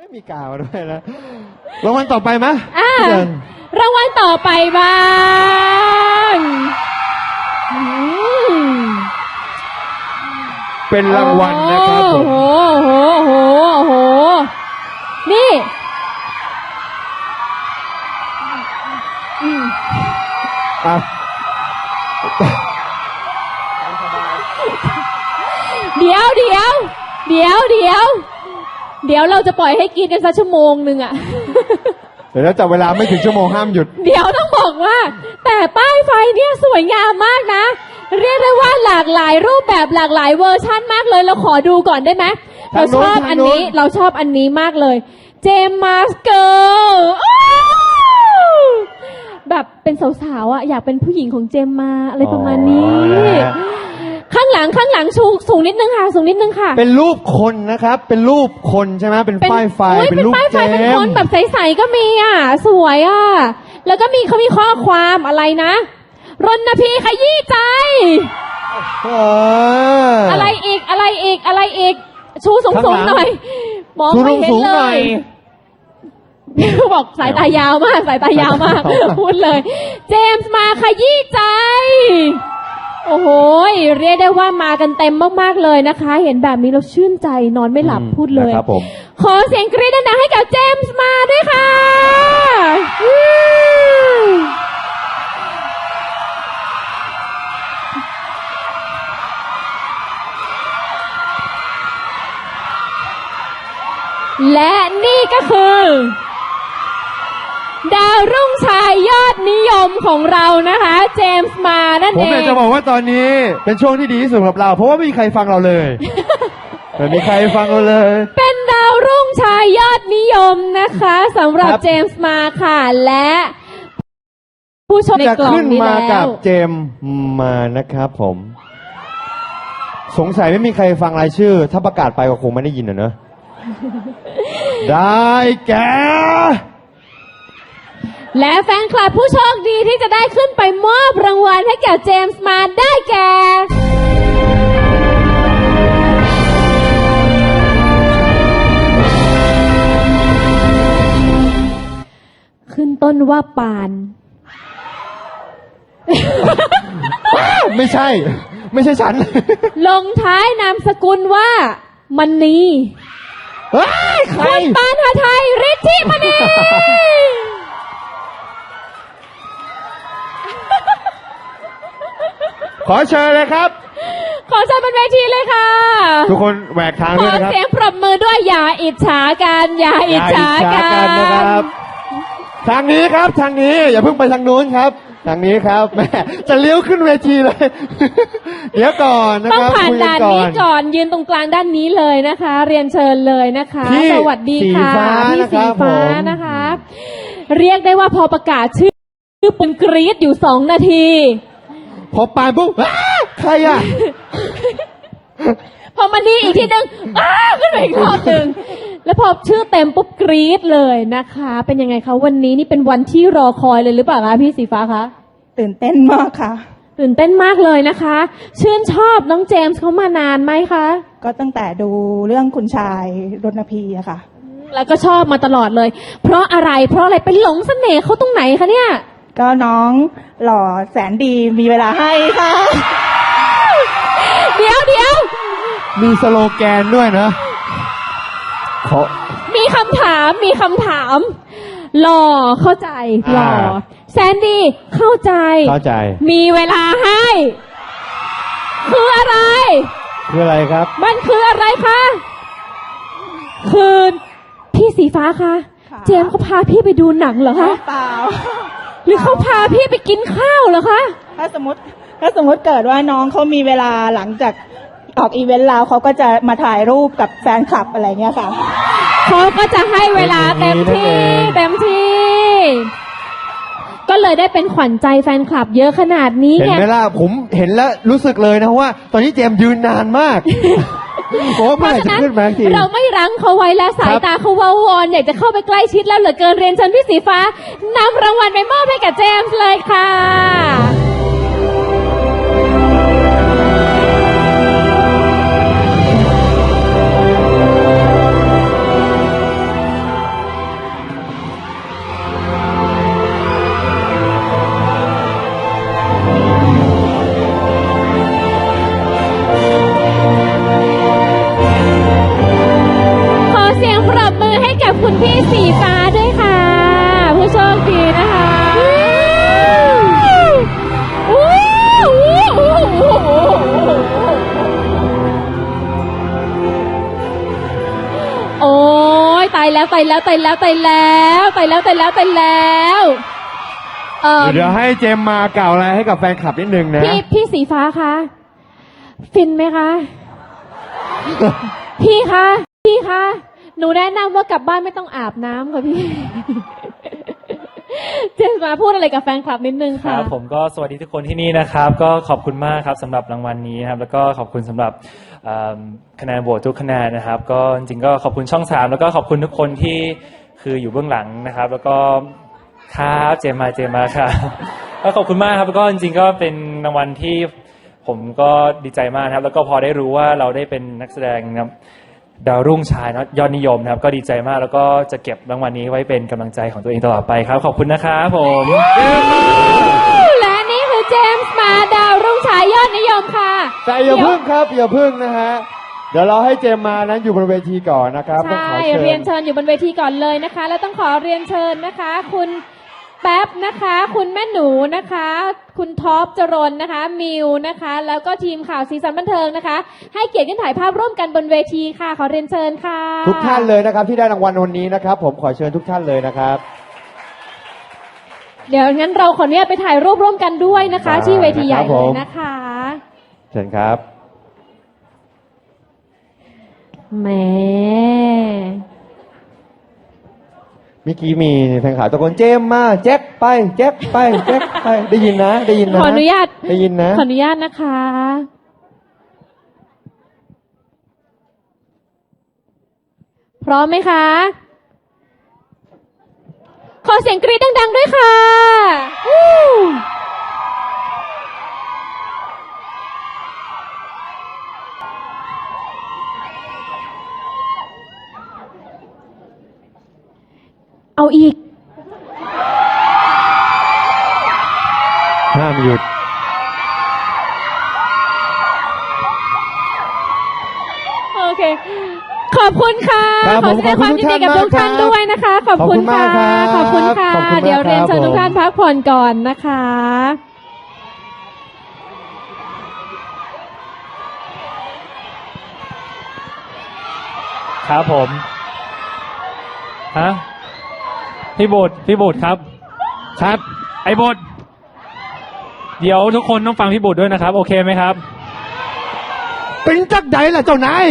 ไม่มีกาวด้วยนะรางวัลต่อไปไหมอ่า พี่เดินรางวัลต่อไปบ้างอืมเป็นรางวัลนะครับผโอ้ม โหโอ้โหโอ้โหโอ้โหนี่ อืม อะเดี๋ยวเดี๋ยวเดี๋ยวเดี๋ยว เดี๋ยวเราจะปล่อยให้กินกันสักชั่วโมงหนึ่งอะ เดี๋ยวเราจับเวลาไม่ถึงชั่วโมงห้ามหยุด เดี๋ยวต้องบอกว่า แต่ป้ายไฟเนี่ยสวยงามมากนะ เรียกได้ว่าหลากหลายรูปแบบหลากหลายเวอร์ชั่นมากเลย เราขอดูก่อนได้ไหมทาเรางโน้ชนอบอันนี้ทางโน้นเราชอบอันนี้มากเลย เจมมาสเกิลแบบเป็นสาวๆอะอยากเป็นผู้หญิงของเจมมาอะไรประมาณนี้อ๋อนะฮะ ข้างหลังข้างหลังชูสูงนิดนึงค่ะ สูงนิดนึงค่ะเป็นรูปคนนะครับ เป็นรูปคนใช่ไหมเป็นป้ายไฟอุ๊ยเป็นรูปป้ายไฟเจเป็นคมนส์แบบใสๆก็มีอะ สวยอะ แล้วก็มีเขามีข้อความอะไรนะรณพีขยี้ใจ เอออ อะไรอีกอะไรอีกอะไรอีก ชูสูงข้างสูหงลัง หน่อยมองชูไม่เห็นสูงเลๆหน่อยยบอกสายตายาวมาก สายตายาวมาก พูดเลย เจมส์มาขยี้ใจ โอ้โหเรียกได้ว่ามากันเต็มมากๆเลยนะคะ เห็นแบบนี้เราชื่นใจนอนไม่หลับอืมพูดเลยนะครับผมขอเสียงกรี๊ดดังๆให้กับเจมส์มาด้วยค่ะอืมและนี่ก็คือ ดาวรุ่งชายยอดนิยม ของเรานะคะ เจมส์มานั่นผมเออยากง จะบอกว่าตอนนี้เป็นช่วงที่ดีที่สุดสำหรับเรา เพราะว่าไม่มีใครฟังเราเลยไม่มีใครฟังเราเลย เป็นดาวรุ่งชายยอดนิยมนะคะสำหรับครับ เจมส์มาค่ะและ ผู้ชมในจะกล่องขึ้นนี้มาแล้กับว เจมส์มานะครับผม สงสัยไม่มีใครฟังรายชื่อ ถ้าประกาศไปก็คงไม่ได้ยินนะเนอะได้แก่ และแฟนคลับผู้โชคดีที่จะได้ขึ้นไปมอบรางวัลให้แก่เจมส์มาได้แก่ ขึ้นต้นว่าปาน ไม่ใช่ ไม่ใช่ฉันลงท้ายนามสกุลว่ามันนีเฮ้ยใครปานหาไทยฤทธิมณี ขอเชิญเลยครับ ขอเชิญบนเวทีเลยค่ะ ทุกคนแหวกทางขด้วอยนะครับ เสียงปรบมือด้วยอย่าอิจฉากันอย่าอิจฉาอย่กัอิจฉนะครับนทางนี้ครับทางนี้อย่าเพิ่งไปทางนู้นครับ ทางนี้ครับแม่จะเลี้ยวขึ้นเวทีเลย เดี๋ยวก่อนนะต้องครับผ่านคุยกัด่านก่อนี้น ก่อนยืนตรงกลางด้านนี้เลยนะคะ เรียนเชิญเลยนะคะ พี่สวัสดีค่ะสีฟ้าพี่นะคสีรับฟ้าผม นะคะ เรียกได้ว่าพอประกาศชื่อชื่อปุนกรี๊ดอยู่สองนาที พอปานปุ๊บอ้าใครอะ พอมานี่อีกทีหนึ่งอ้าขึ้นไปอีกรอบหนึ่งแล้วพอชื่อเต็มปุ๊บกรี๊ดเลยนะคะ เป็นยังไงคะวันนี้นี่เป็นวันที่รอคอยเลยหรือเปล่าคะพี่สีฟ้าคะตื่นเต้นมากค่ะ ตื่นเต้นมากเลยนะคะ ชื่นชอบน้องเจมส์เขามานานไหมคะก็ตั้งแต่ดูเรื่องคุณชายรณพีอะค่ะ แล้วก็ชอบมาตลอดเลย เพราะอะไรเพราะอะไรเป็นหลงเสน่ห์เขาตรงไหนคะเนี่ย ก็น้องหล่อแสนดีมีเวลาให้ค่ะ เดี๋ยวเดี๋ยวมีสโลแกนด้วยนะขอมีคำถามมีคำถาม หล่อเข้าใจหล่ออ่าแซนดี้เข้าใจ เข้าใจมีเวลาให้ คืออะไร คืออะไรครับ มันคืออะไรคะคือพี่สีฟ้าคะ ค่ะ เจมส์เขาพาพี่ไปดูหนังเหรอคะ เปล่า หรือเขาพาพี่ไปกินข้าวเหรอคะ ถ้าสมมติถ้าสมมติเกิดว่าน้องเขามีเวลาหลังจากออกอีเวนต์แล้วเขาก็จะมาถ่ายรูปกับแฟนคลับอะไรเงี้ยค่ะ เขาก็จะให้เวลาเต็มที่เป็นอย่างนี้นั่นเองเต็มที่ ก็เลยได้เป็นขวัญใจแฟนคลับเยอะขนาดนี้เห็นไง ไหมล่ะผมเห็นแล้วรู้สึกเลยนะว่า ตอนนี้เจมส์ยืนนานมาก ผมว่าเพเมื่อราะไหร่ฉะจะนั้นขึ้นมาสักทีเราไม่รั้งเขาไว้แล้วสายครับตาเขาเวาวอนอยากจะเข้าไปใกล้ชิดแล้วเหลือเกินเรียนเชิญพี่สีฟ้านำรางวัลไปมอบให้กับเจมส์เลยค่ะ พี่สีฟ้าด้วยค่ะ ผู้โชคดีนะคะอู้อู้อู้อู้โอ้ยตายแล้วตายแล้วตายแล้วตายแล้วตายแล้วตายแล้วตายแล้วเอ่อเดี๋ยวให้เจมมากล่าวอะไรให้กับแฟนคลับนิดนึงนะ พี่พี่สีฟ้าคะฟินไหมคะ พี่คะพี่คะ หนูแนะนำว่ากลับบ้านไม่ต้องอาบน้ำค่ะพี่ เจมส์มาพูดอะไรกับแฟนคลับนิดนึงค่ะครับผมก็สวัสดีทุกคนที่นี่นะครับ ก็ขอบคุณมากครับสำหรับรางวัลนี้นะครับ แล้วก็ขอบคุณสำหรับคะแนนโหวตทุกคะแนนนะครับ ก็จริงก็ขอบคุณช่องสามแล้วก็ขอบคุณทุกคนที่คืออยู่เบื้องหลังนะครับ แล้วก็ครับเจมมาเจมมาค่ะก็ขอบคุณมากครับแล้วก็จริงๆก็เป็นรางวัลที่ผมก็ดีใจมากครับ แล้วก็พอได้รู้ว่าเราได้เป็นนักแสดงนะครับ ดาวรุ่งชายเนอะยอดนิยมนะครับ ก็ดีใจมากแล้วก็จะเก็บรางวัลนี้ไว้เป็นกำลังใจของตัวเองตลอดไปครับ ขอบคุณนะครับผม และนี่คือเจมส์มาดาวรุ่งฉายยอดนิยมค่ะแต่อย่าพึ่งครับอย่าพึ่งนะฮะ เดี๋ยวเราให้เจมมานั้นอยู่บนเวทีก่อนนะครับต้องใช่ขอเชิญ เรียนเชิญอยู่บนเวทีก่อนเลยนะคะ แล้วต้องขอเรียนเชิญนะคะ คุณ แป๊บนะคะ คุณแม่หนูนะคะ คุณท็อปจรนนะคะ มิวนะคะ แล้วก็ทีมข่าวสีสันบันเทิงนะคะ ให้เกียรติกันถ่ายภาพร่วมกันบนเวทีค่ะ ขอเรียนเชิญค่ะ ทุกท่านเลยนะครับที่ได้รางวัลวันนี้นะครับ ผมขอเชิญทุกท่านเลยนะครับ เดี๋ยวงั้นเราขออนุญาตไปถ่ายรูปร่วมกันด้วยนะคะได้ที่เวทีใหญ่ครับเลผมยนะคะ เชิญครับแหม เมื่อกี้มีแฟนข่าวตะโกนเจมมาแจ็คไปแจ็คไปแจ็คไปได้ยินนะ ได้ยินนะขออนุญาตได้ยินนะ ขออนุญาตนะคะ พร้อมไหมคะ ขอเสียงกรี๊ดดัง ๆ ด้วยค่ะวู้เอาอีก ห้ามหยุด โอเค ขอบคุณค่ะ ครับขผอมแสดงความยินดีกับขอบทุคุกณท่านทุกท่านด้วยนะคะ ขอบคุณขอบคุณค่ะมากครับขอบคุณค่ะขอบคุณมากเดี๋ยวเรียนเชิญครับ ทุกท่านพักผ่อนก่อนนะคะ ครับผม ฮะ พี่บุตรพี่บุตรครับครับไอ้บุตร เดี๋ยวทุกคนต้องฟังพี่บุตรด้วยนะครับ โอเคไหมครับ เป็นจักใดล่ะเจ้านาย